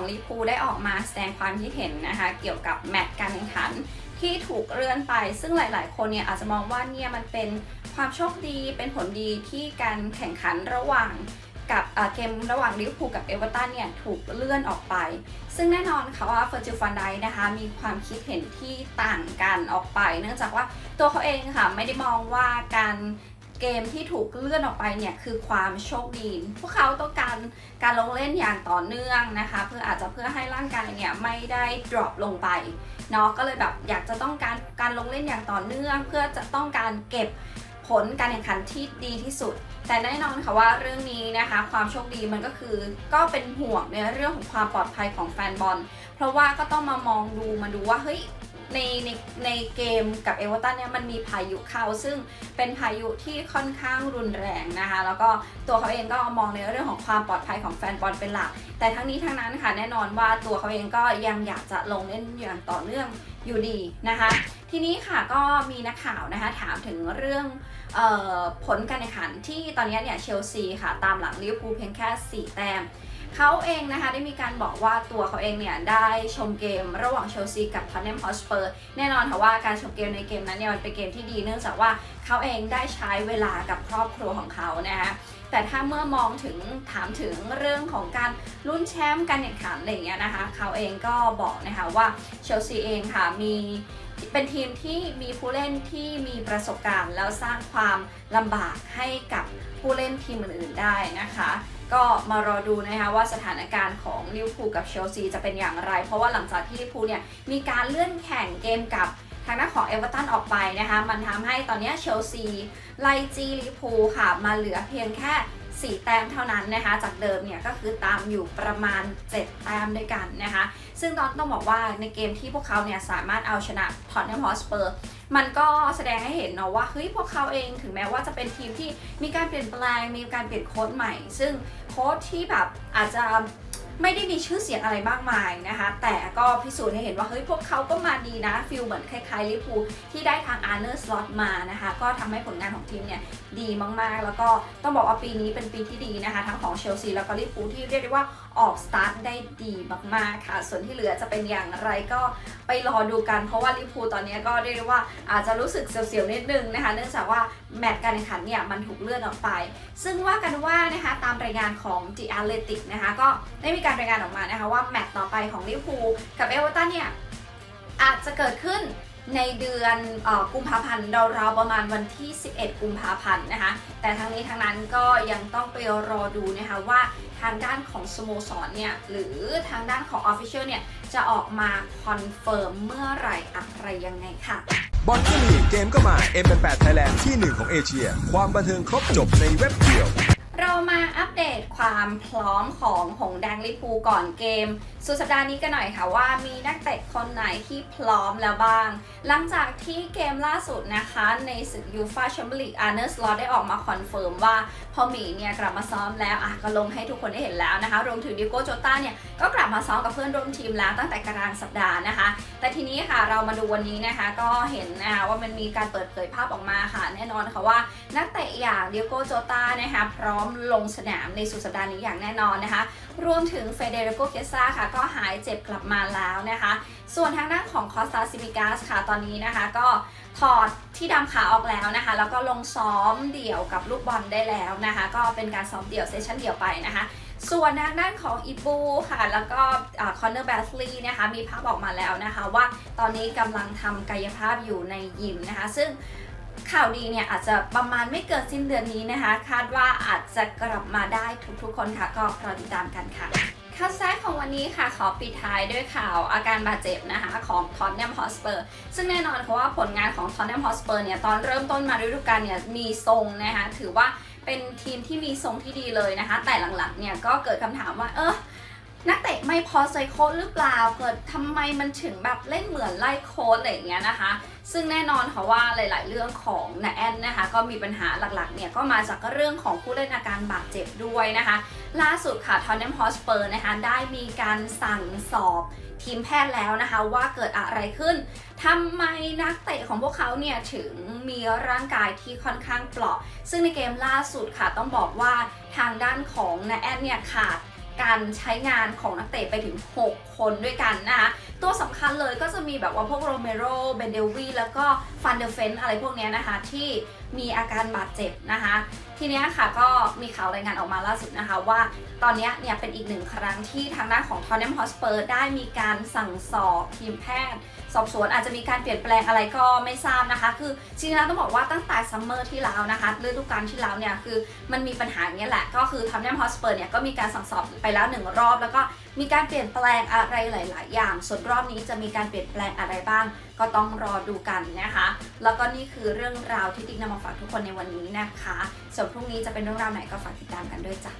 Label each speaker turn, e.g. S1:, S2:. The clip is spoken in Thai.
S1: ของลิเวอร์พูลได้ออกมาแสดงความคิดเห็นนะคะ เกี่ยวกับแมตช์การแข่งขันที่ถูกเลื่อนไป ซึ่งหลาย ๆ คนเนี่ยอาจจะมองว่าเนี่ยมันเป็นความโชคดีเป็นผลดีที่การแข่งขันระหว่างกับเอ่อเกมระหว่างลิเวอร์พูลกับเอเวอร์ตันเนี่ยถูกเลื่อนออกไป ซึ่งแน่นอนค่ะว่าเฟอร์จิลฟันไดนะคะมีความคิดเห็นที่ต่างกันออกไป เนื่องจากว่าตัวเขาเองค่ะไม่ได้มองว่าการ เกมที่ถูกเลื่อนออกไปเนี่ยคือความโชคดี พวกเขาต้องการการลงเล่นอย่างต่อเนื่องนะคะ เพื่ออาจจะเพื่อให้ร่างกายเนี่ยไม่ได้ drop ลงไปเนาะก็เลยแบบอยากจะต้องการการลงเล่นอย่างต่อเนื่อง เพื่อจะต้องการเก็บผลการแข่งขันที่ดีที่สุด แต่แน่นอนค่ะว่าเรื่องนี้นะคะ ความโชคดีมันก็คือก็เป็นห่วงในเรื่องของความปลอดภัยของแฟนบอล เพราะว่าก็ต้องมามองดูมาดูว่าเฮ้ย ในในในเกมกับเอเวอร์ตันเนี่ยมันมีพายุเข้าซึ่งเป็นพายุที่ค่อนข้างรุนแรงนะคะ แล้วก็ตัวเขาเองก็มองในเรื่องของความปลอดภัยของแฟนบอลเป็นหลัก แต่ทั้งนี้ทั้งนั้นค่ะแน่นอนว่าตัวเขาเองก็ยังอยากจะลงเล่นอย่างต่อเนื่องอยู่ดีนะคะ ทีนี้ค่ะก็มีนักข่าวนะคะถามถึงเรื่องออผลการแข่งขันที่ตอนนี้เนี่ยเชลซีค่ะตามหลังลิเวอร์พูลเพียงแค่ 4 แต้ม เขาเองนะคะได้มีการบอกว่าตัวเขาเองเนี่ยได้ชมเกมระหว่างเชลซีกับทอนเนมฮอสเปอร์แน่นอนค่ะว่าการชมเกมในเกมนั้นเนี่ยมันเป็นเกมที่ดีเนื่องจากว่าเขาเองได้ใช้เวลากับครอบครัวของเขานะคะแต่ถ้าเมื่อมองถึงถามถึงเรื่องของการลุ้นแชมป์การแข่งขันอะไรอย่างเงี้ยนะคะเขาเองก็บอกนะคะว่าเชลซีเองค่ะมีเป็นทีมที่มีผู้เล่นที่มีประสบการณ์ แล้วสร้างความลำบากให้กับผู้เล่นทีมอื่นๆได้นะคะ ก็มารอดูนะคะว่าสถานการณ์ของลิเวอร์พูลกับเชลซีจะเป็นอย่างไร เพราะว่าหลังจากที่ลิเวอร์พูลเนี่ยมีการเลื่อนแข่งเกมกับทางด้านของเอเวอร์ตันออกไปนะคะ มันทำให้ตอนนี้เชลซีไล่จีลิเวอร์พูลค่ะ มาเหลือเพียงแค่ 4 แต้มเท่านั้นนะคะ จากเดิมเนี่ยก็คือตามอยู่ประมาณ 7 แต้มด้วยกันนะคะ ซึ่งตอนต้องบอกว่าในเกมที่พวกเขาเนี่ยสามารถเอาชนะทอตเนมฮอสเปอร์มันก็แสดงให้เห็นเนาะว่าเฮ้ยพวกเขาเองถึงแม้ว่าจะเป็นทีมที่มีการเปลี่ยนแปลงมีการเปลี่ยนโค้ดใหม่ ซึ่งโค้ดที่แบบอาจจะ ไม่ได้มีชื่อเสียงอะไรมากมายนะคะ แต่ก็พิสูจน์ให้เห็นว่าเฮ้ยพวกเขาก็มาดีนะฟิลเหมือนคล้ายๆลิเวอร์พูที่ได้ทางอาร์เนอร์สล็อตมานะคะ ก็ทำให้ผลงานของทีมเนี่ยดีมากๆ แล้วก็ต้องบอกว่าปีนี้เป็นปีที่ดีนะคะ ทั้งของเชลซีแล้วก็ลิเวอร์พูที่เรียกได้ว่าออกสตาร์ทได้ดีมากๆค่ะ ส่วนที่เหลือจะเป็นอย่างไรก็ไปรอดูกันเพราะว่าลิเวอร์พูตอนนี้ก็เรียกได้ว่าอาจจะรู้สึกเสียวๆนิดนึงนะคะ เนื่องจากว่าแมตช์การแข่งขันเนี่ยมันถูกเลื่อนออกไป ซึ่งว่ากันว่านะคะตามรายงานของ The Athletic นะคะก็ได้มีการการรายงานออกมานะคะว่าแมตช์ต่อไปของลิเวอร์พูลกับเอเวอร์ตันเนี่ยอาจจะเกิดขึ้นในเดือนอกุมภาพันธ์เราๆประมาณวันที่ 11 กุมภาพันธ์นะคะแต่ทั้งนี้ทั้งนั้นก็ยังต้องไปรอดูนะคะว่าทางด้านของสโมสรเนี่ยหรือทางด้านของ Official เนี่ยจะออกมาคอนเฟิร์มเมื่อไหร่อะไรยังไงค่ะ
S2: บอลก็มีเกมก็มา M8 Thailand ที่หนึ่งของเอเชีย ความบันเทิงครบจบในเว็บเดียว
S1: เรามาอัปเดตความพร้อมของหงแดงลิพูก่อนเกม สุดสัปดาห์นี้กันหน่อยค่ะว่ามีนักเตะคนไหนที่พร้อมแล้วบ้าง หลังจากที่เกมล่าสุดนะคะ ในศึกยูฟาแชมเปี้ยนลีกอาร์เนอร์สลอตได้ออกมาคอนเฟิร์มว่าพอหมีเนี่ยกลับมาซ้อมแล้วอะก็ลงให้ทุกคนได้เห็นแล้วนะคะ รวมถึงดิโก้โจต้าเนี่ย ก็กลับมาซ้อมกับเพื่อนร่วมทีมแล้วตั้งแต่กลางสัปดาห์นะคะ แต่ทีนี้ค่ะเรามาดูวันนี้นะคะ ก็เห็นนะคะว่ามันมีการเปิดเผยภาพออกมาค่ะ แน่นอนค่ะว่านักเตะอย่างเดิโกโจต้านะคะพร้อมลงสนามในสุดสัปดาห์นี้อย่างแน่นอนนะคะ รวมถึงเฟเดริโกเกซ่าค่ะ ก็หายเจ็บกลับมาแล้วนะคะ ส่วนทางด้านของคอสตาซิมิกาสค่ะตอนนี้นะคะก็ถอดที่ดำขาออกแล้วนะคะ แล้วก็ลงซ้อมเดี่ยวกับลูกบอลได้แล้วนะคะ ก็เป็นการซ้อมเดี่ยวเซสชั่นเดี่ยวไปนะคะ ส่วนทางด้านของอีบูค่ะ แล้วก็คอนเนอร์แบสลีย์นะคะ มีภาพออกมาแล้วนะคะ ว่าตอนนี้กำลังทำกายภาพอยู่ในยิมนะคะ ซึ่งข่าวดีเนี่ยอาจจะประมาณไม่เกินสิ้นเดือนนี้นะคะ คาดว่าอาจจะกลับมาได้ทุกๆคนค่ะ ก็รอติดตามกันค่ะ ข่าวแรกของวันนี้ค่ะขอปิดท้ายด้วยข่าวอาการบาดเจ็บนะคะของทอนเนมฮอสเปอร์ซึ่งแน่นอนเพราะว่าผลงานของทอนเนมฮอสเปอร์เนี่ยตอนเริ่มต้นมาฤดูกาลเนี่ยมีทรงนะคะถือว่าเป็นทีมที่มีทรงที่ดีเลยนะคะ แต่หลังๆเนี่ยก็เกิดคำถามว่าเออ ไม่พอใจโค้ชหรือเปล่า เกิดทำไมมันถึงแบบเล่นเหมือนไล่โค้ชอะไรอย่างเงี้ยนะคะ ซึ่งแน่นอนค่ะว่าหลาย ๆ เรื่องของนาแอนนะคะ ก็มีปัญหาหลัก ๆ เนี่ยก็มาจากเรื่องของผู้เล่นอาการบาดเจ็บด้วยนะคะ ล่าสุดค่ะทอนเนมฮอสเปอร์นะคะได้มีการสั่งสอบทีมแพทย์แล้วนะคะว่าเกิดอะไรขึ้นทำไมนักเตะของพวกเขาเนี่ยถึงมีร่างกายที่ค่อนข้างเปราะ ซึ่งในเกมล่าสุดค่ะต้องบอกว่าทางด้านของนาแอนเนี่ยขาด การใช้งานของนักเตะไปถึง 6 คนด้วยกันนะคะตัวสำคัญเลยก็จะมีแบบว่าพวกโรเมโรเบนเดลวีแล้วก็ฟันเดอร์เฟนอะไรพวกนี้นะคะที่ มีอาการบาดเจ็บนะคะ ทีนี้ค่ะก็มีข่าวรายงานออกมาล่าสุดนะคะว่าตอนนี้เนี่ยเป็นอีกหนึ่งครั้งที่ทางด้านของทอน n นมฮอสเปอร์ได้มีการสั่งสอบทีมแพทย์ สอบสวนอาจจะมีการเปลี่ยนแปลงอะไรก็ไม่ทราบนะคะ คือจริงๆแล้วต้องบอกว่าตั้งแต่ซัมเมอร์ที่แล้วนะคะฤดูกาลที่แล้วเนี่ยคือมันมีปัญหาอย่างเงี้ยแหละ ก็คือทอ n นมฮอสเปอร์เนี่ยก็มีการสั่งสอบไปแล้วหนึ่งรอบ แล้วก็มีการเปลี่ยนแปลงอะไรหลาย ๆ อย่าง ส่วนรอบนี้จะมีการเปลี่ยนแปลงอะไรบ้าง ก็ต้องรอดูกันนะคะ แล้วก็นี่คือเรื่องราวที่ติ๊กนำมาฝากทุกคนในวันนี้นะคะส่วนพรุ่งนี้จะเป็นเรื่องราวไหนก็ฝากติดตามกันด้วยจ้ะ